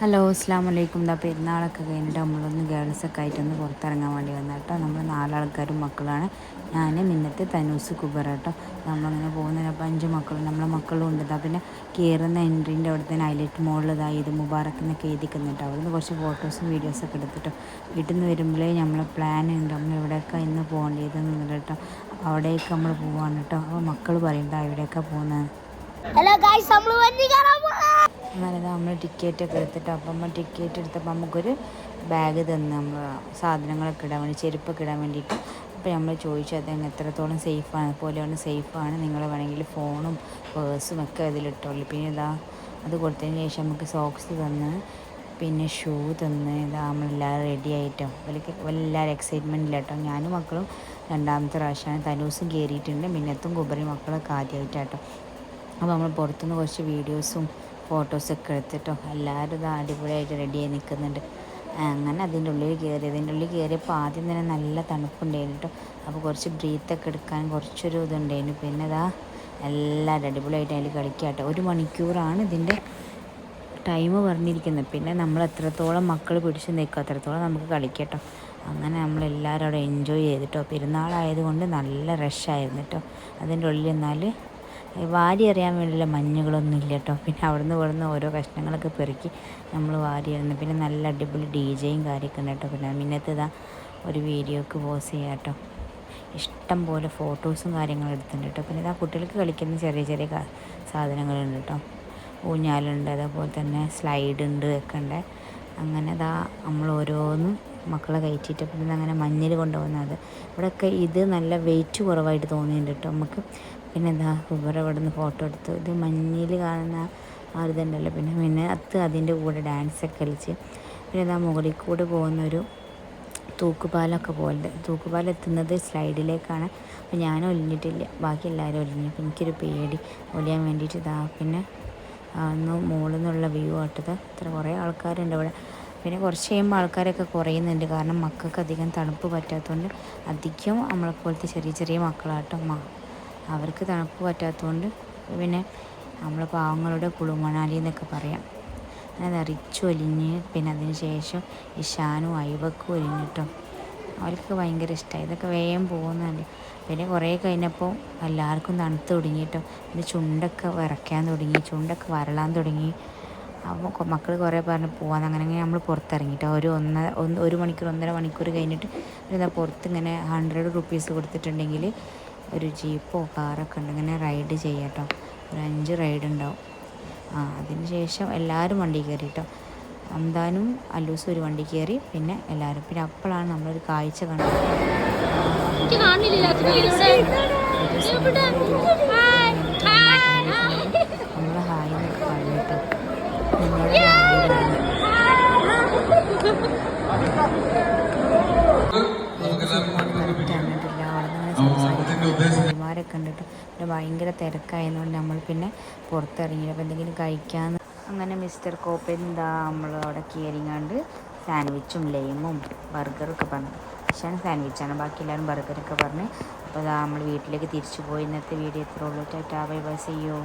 Hello അസ്സാം വലൈക്കും ഇതാ പെരുന്നാളൊക്കെ കഴിഞ്ഞിട്ട് നമ്മളൊന്ന് ഗേൾസൊക്കെ ആയിട്ടൊന്ന് പുറത്തിറങ്ങാൻ വേണ്ടി വന്ന കേട്ടോ. നമ്മൾ നാലാൾക്കാരും മക്കളാണ്. ഞാൻ മിന്നത്തെ തനൂസ് കുബറ കേട്ടോ നമ്മളിങ്ങനെ പോകുന്ന അപ്പോൾ അഞ്ച് മക്കളും നമ്മളെ മക്കളും ഉണ്ട്. കേട്ടോ പിന്നെ കയറുന്ന എൻട്രീന്റെ അവിടെ തന്നെ ഹൈലൈറ്റ് മുകളിൽ ഇതാ ഇത് മുബാറക്ക് എന്നൊക്കെ എഴുതിക്കുന്നുണ്ട്. അവിടുന്ന് കുറച്ച് ഫോട്ടോസും വീഡിയോസൊക്കെ എടുത്തിട്ടോ വീട്ടിൽ നിന്ന് വരുമ്പോഴേ നമ്മളെ പ്ലാൻ ഉണ്ട്. നമ്മൾ എവിടെയൊക്കെ ഇന്ന് പോകേണ്ടതെന്നുള്ളത് കേട്ടോ. അവിടേക്ക് നമ്മൾ പോവാണ് കേട്ടോ. അപ്പോൾ മക്കൾ പറയണ്ട എവിടെയൊക്കെ പോകുന്നത് ഹലോ ഗായ്സ് നമ്മൾ വണ്ടി കയറാൻ അങ്ങനെ നമ്മൾ ടിക്കറ്റ് ഒക്കെ എടുത്തിട്ട് അപ്പം അമ്മ ടിക്കറ്റ് എടുത്തപ്പോൾ നമുക്കൊരു ബാഗ് തന്നു നമ്മൾ സാധനങ്ങളൊക്കെ ഇടാൻ വേണ്ടി ചെരുപ്പൊക്കെ ഇടാൻ വേണ്ടിയിട്ട്. അപ്പോൾ നമ്മൾ ചോദിച്ചു അതങ്ങ് എത്രത്തോളം സേഫാണ് പോലെയാണ് സേഫാണ് നിങ്ങൾ വേണമെങ്കിൽ ഫോണും പേഴ്സും ഒക്കെ അതിലിട്ടോളൂ. പിന്നെ ഇതാ അത് കൊടുത്തതിന് ശേഷം നമുക്ക് സോക്സ് തന്ന് പിന്നെ ഷൂ തന്ന് ഇതാ നമ്മളെല്ലാവരും റെഡി ആയിട്ടോ. വലിയ എല്ലാവരും കേട്ടോ. ഞാനും മക്കളും രണ്ടാമത്തെ പ്രാവശ്യമാണ് തനൂസും കയറിയിട്ടുണ്ട് മിന്നത്തും കുബറി മക്കളൊക്കെ ആദ്യമായിട്ടാട്ടോ അപ്പോൾ നമ്മൾ പുറത്തുനിന്ന് കുറച്ച് വീഡിയോസും ഫോട്ടോസൊക്കെ എടുത്തിട്ടോ. എല്ലാവരും ഇത് അടിപൊളിയായിട്ട് റെഡിയായി നിൽക്കുന്നുണ്ട് അങ്ങനെ അതിന്റെ ഉള്ളിൽ കയറി അതിന്റെ ഉള്ളിൽ കയറിയപ്പോൾ ആദ്യം തന്നെ നല്ല തണുപ്പുണ്ടായിരുന്നു കേട്ടോ. അപ്പോൾ കുറച്ച് ബ്രീത്തൊക്കെ എടുക്കാൻ കുറച്ചൊരു ഇതുണ്ടായിരുന്നു. പിന്നെ ഇതാ എല്ലാവരും അടിപൊളിയായിട്ട് അതിൽ കളിക്കാട്ടോ ഒരു മണിക്കൂറാണ് ഇതിന്റെ ടൈം പറഞ്ഞിരിക്കുന്നത്. പിന്നെ നമ്മൾ എത്രത്തോളം മക്കൾ പിടിച്ച് നിൽക്കും അത്രത്തോളം നമുക്ക് കളിക്കട്ടോ അങ്ങനെ നമ്മളെല്ലാവരും അവിടെ എൻജോയ് ചെയ്തിട്ടോ പെരുന്നാളായതുകൊണ്ട് നല്ല റഷായിരുന്നു കേട്ടോ. അതിന്റെ ഉള്ളിൽ എന്നാൽ വാരി എറിയാൻ വേണ്ടിയുള്ള മഞ്ഞുകളൊന്നും ഇല്ല കേട്ടോ. പിന്നെ അവിടുന്ന് ഇവിടുന്ന് ഓരോ കഷ്ണങ്ങളൊക്കെ പെറുക്കി നമ്മൾ വാരി എറിയുന്നു. പിന്നെ നല്ല അടിപൊളി ഡി ജെയും കാര്യമൊക്കെ ഉണ്ട് കേട്ടോ. പിന്നെ മിന്നത്ത് ഇതാ ഒരു വീഡിയോക്ക് പോസ് ചെയ്യാം കേട്ടോ. ഇഷ്ടം പോലെ ഫോട്ടോസും കാര്യങ്ങളും എടുത്തിട്ടുണ്ട് കേട്ടോ. പിന്നെ ഇതാ കുട്ടികൾക്ക് കളിക്കുന്ന ചെറിയ ചെറിയ സാധനങ്ങളുണ്ട് കേട്ടോ. ഊഞ്ഞാലുണ്ട് അതേപോലെ തന്നെ സ്ലൈഡ് ഉണ്ട് ഒക്കെ ഉണ്ട്. അങ്ങനെ ഇതാ നമ്മൾ ഓരോന്നും മക്കളെ കയറ്റിയിട്ട് പിന്നെ അങ്ങനെ മഞ്ഞിൽ കൊണ്ടുപോകുന്നത്. ഇവിടെയൊക്കെ ഇത് നല്ല വെയിറ്റ് കുറവായിട്ട് തോന്നിയിട്ടുണ്ട് കേട്ടോ. നമുക്ക് പിന്നെ എന്താ ഇവരെ ഇവിടെ നിന്ന് ഫോട്ടോ എടുത്തു. ഇത് മഞ്ഞിൽ കാണുന്ന ആ ഇതുണ്ടല്ലോ. പിന്നെ പിന്നെ അത് അതിന്റെ കൂടെ ഡാൻസൊക്കെ കളിച്ച് പിന്നെ എന്താ മുകളിൽ കൂടെ പോകുന്നൊരു തൂക്കുപാലമൊക്കെ പോലെ തൂക്കുപാലം എത്തുന്നത് സ്ലൈഡിലേക്കാണ്. അപ്പോൾ ഞാൻ ഒലിഞ്ഞിട്ടില്ല. ബാക്കി എല്ലാവരും ഒലിഞ്ഞു. അപ്പോൾ എനിക്കൊരു പേടി. ഒലിയാൻ വേണ്ടിയിട്ട് ഇതാ പിന്നെ അന്ന് മുകളിൽ നിന്നുള്ള വ്യൂ ആട്ടത്. ഇത്ര കുറേ ആൾക്കാരുണ്ട് ഇവിടെ. പിന്നെ കുറച്ച് കഴിയുമ്പോൾ ആൾക്കാരൊക്കെ കുറയുന്നുണ്ട്. കാരണം മക്കൾക്ക് അധികം തണുപ്പ് പറ്റാത്തതുകൊണ്ട് അധികം നമ്മളെ പോലത്തെ ചെറിയ ചെറിയ മക്കളാട്ടോ അവർക്ക് തണുപ്പ് പറ്റാത്തതുകൊണ്ട് പിന്നെ നമ്മൾ പാവങ്ങളുടെ കുളുമണാലി എന്നൊക്കെ പറയാം. അങ്ങനെ റിച്ചു ഒലിഞ്ഞ് പിന്നെ അതിന് ശേഷം ഇഷാനും അയവക്കും ഒലിഞ്ഞിട്ടോ. അവർക്ക് ഭയങ്കര ഇഷ്ടമായി ഇതൊക്കെ വേഗം പോകുന്നുണ്ട് പിന്നെ കുറേ കഴിഞ്ഞപ്പോൾ എല്ലാവർക്കും തണുത്ത് തുടങ്ങിയിട്ടോ പിന്നെ ചുണ്ടൊക്കെ വരയ്ക്കാൻ തുടങ്ങി ചുണ്ടൊക്കെ വരളാൻ തുടങ്ങി. അപ്പോൾ മക്കൾ കുറേ പറഞ്ഞ് പോകാൻ അങ്ങനെ അങ്ങനെ നമ്മൾ പുറത്തിറങ്ങിയിട്ട് ഒരു ഒന്നര ഒന്ന് ഒരു മണിക്കൂർ ഒന്നര മണിക്കൂർ കഴിഞ്ഞിട്ട് പിന്നെ പുറത്ത് ഇങ്ങനെ ഹൺഡ്രഡ് റുപ്പീസ് കൊടുത്തിട്ടുണ്ടെങ്കിൽ ഒരു ജീപ്പോ കാറൊക്കെ ഉണ്ട്. ഇങ്ങനെ റൈഡ് ചെയ്യാം കേട്ടോ ഒരു അഞ്ച് റൈഡ് ഉണ്ടാവും. ആ അതിന് ശേഷം എല്ലാവരും വണ്ടി കയറി കേട്ടോ അന്താനും അല്ലൂസും ഒരു വണ്ടി കയറി. പിന്നെ എല്ലാവരും പിന്നെ അപ്പോഴാണ് നമ്മളൊരു കാഴ്ച കണ്ടത് നമ്മൾ ഹായ് എന്നൊക്കെ പറഞ്ഞു കേട്ടോ നിങ്ങളുടെ കറക്റ്റാണിട്ടില്ല നിന്ന് കണ്ടിട്ട് പിന്നെ ഭയങ്കര തിരക്കായതുകൊണ്ട് നമ്മൾ പിന്നെ പുറത്തിറങ്ങി അപ്പോൾ എന്തെങ്കിലും കഴിക്കാമെന്ന് അങ്ങനെ മിസ്റ്റർ കോപ്പ എന്താ നമ്മൾ അവിടെ കയറിങ്ങാണ്ട് സാൻഡ്വിച്ചും ലൈമും ബർഗറൊക്കെ പറഞ്ഞു. പക്ഷേ സാൻഡ്വിച്ചാണ്. ബാക്കി എല്ലാവരും ബർഗറൊക്കെ പറഞ്ഞ്. അപ്പോൾ നമ്മൾ വീട്ടിലേക്ക് തിരിച്ചു പോയി. ഇന്നത്തെ വീഡിയോ എത്ര ഉള്ളൂ. Tata bye bye. ചെയ്യോ